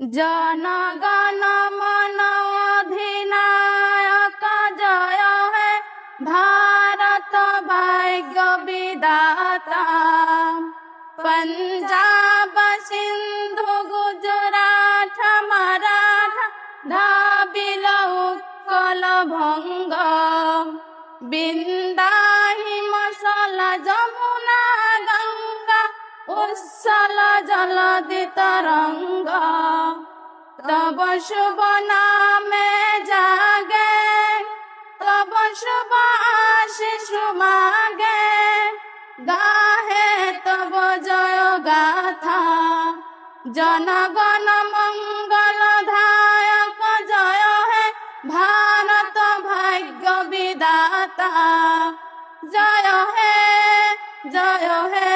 জনগণ মন অধিনায়ক জয় হে ভারত ভাগ্য বিদাতা পঞ্জাব সিন্ধু গুজরাট মারাঠা ধাবিল উৎকল ভঙ্গ বিন্দা হিমসল যমুনা গঙ্গা উৎসল জলদি তরঙ্গ তব শুভ নামে জাগে, তব শুভ আশিস মাগে। গাহে তব জয় গাথা, জনগণ মঙ্গল ধায়ক জয় হে ভারত ভাগ্য বিদাতা জয় হে জয় হে